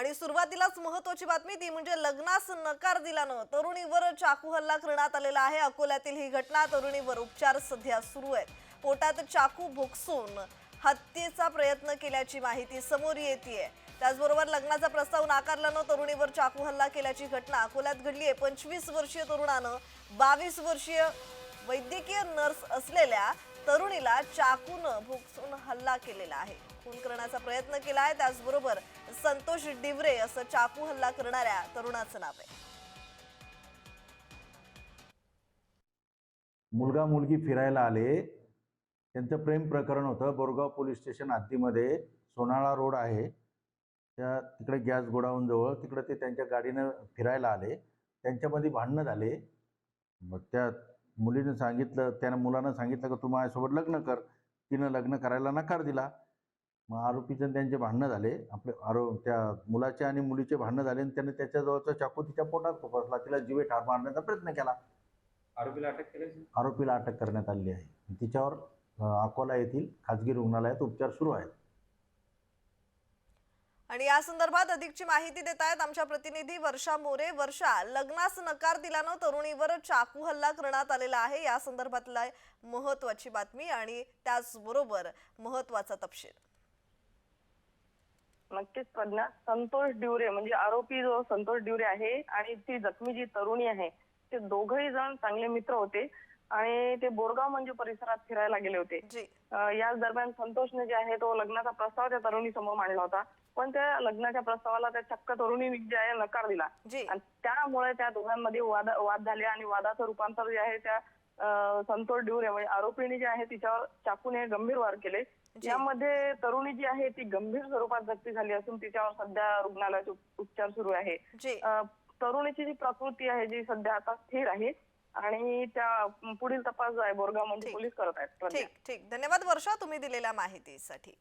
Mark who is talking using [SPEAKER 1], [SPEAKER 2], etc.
[SPEAKER 1] आणि सुरुवातीलाच महत्वाची बातमी ती म्हणजे लग्नास नकार दिल्यानं तरुणीवर चाकू हल्ला करण्यात आलेला आहे. अकोल्यातील ही घटना तरुणीवर उपचार सध्या सुरू आहेत. पोटात चाकू भोगसून हत्येचा प्रयत्न केल्याची माहिती समोर येते त्याचबरोबर लग्नाचा प्रस्ताव नाकारल्यानं तरुणीवर चाकू हल्ला केल्याची घटना अकोल्यात घडली आहे. पंचवीस वर्षीय तरुणानं बावीस वर्षीय वैद्यकीय नर्स असलेल्या तरुणीला चाकून भुकसून हल्ला केलेला आहे. खून करण्याचा प्रयत्न केला आहे त्याचबरोबर संतोष डिवरे असं चाकू हल्ला करणाऱ्या तरुणाचं नाव आहे.
[SPEAKER 2] मुलगा मुलगी फिरायला आले. त्यांचं प्रेम प्रकरण होतं. बोरगाव पोलीस स्टेशन हद्दीमध्ये सोनाळा रोड आहे. त्या तिकडे गॅस गोडाऊन जवळ तिकडे ते त्यांच्या गाडीनं फिरायला आले. त्यांच्यामध्ये भांडणं झाले. मग त्या मुलीनं सांगितलं त्या मुलानं सांगितलं का तू माझ्यासोबत लग्न कर. तिनं लग्न करायला नकार दिला. मग आरोपीचं त्यांचे भांडणं झाले. आपले आरो त्या मुलाचे आणि मुलीचे भांडणं झाले आणि त्याने त्याच्याजवळचा चाकू तिच्या पोटात खुपसला तिला जीवे ठार मारण्याचा प्रयत्न केला.
[SPEAKER 3] आरोपीला अटक केली
[SPEAKER 2] आरोपीला अटक करण्यात आली आहे. तिच्यावर अकोला येथील खाजगी रुग्णालयात उपचार सुरू आहेत.
[SPEAKER 1] आणि या संदर्भात अधिकची माहिती देत आहेत आमच्या प्रतिनिधी वर्षा मोरे. वर्षा लग्नास नकार दिल्यानं तरुणीवर चाकू हल्ला करण्यात आलेला आहे. या संदर्भातला महत्वाची बातमी आणि त्याचबरोबर महत्त्वाचा तपशील.
[SPEAKER 4] नक्कीच प्रज्ञा. संतोष डिवरे म्हणजे आरोपी जो संतोष डिवरे आहे आणि ती जखमी जी तरुणी आहे. ते दोघही जण चांगले मित्र होते. आणि ते बोरगाव म्हणजे परिसरात फिरायला गेले होते. याच दरम्यान संतोषने जे आहे तो लग्नाचा प्रस्ताव त्या तरुणी समोर मांडला होता. पण त्या लग्नाच्या प्रस्तावाला त्या चक्क तरुणी जे आहे नकार दिला. आणि त्यामुळे त्या दोघांमध्ये वाद वाद झाले आणि वादाचं रूपांतर जे आहे त्या संतोष डिवरे म्हणजे आरोपीने जे आहे तिच्यावर चाकूने गंभीर वार केले. यामध्ये तरुणी जी आहे ती गंभीर स्वरूपात जखमी झाली असून तिच्यावर सध्या रुग्णालयात उप- उपचार सुरू आहे. तरुणीची जी प्रकृती आहे जी सध्या आता स्थिर आहे आणि त्या पुढील तपास जो आहे बोरगाव
[SPEAKER 1] ठीक.
[SPEAKER 4] पोलीस करत आहेत.
[SPEAKER 1] ठीक ठीक धन्यवाद वर्षा तुम्ही दिलेल्या माहितीसाठी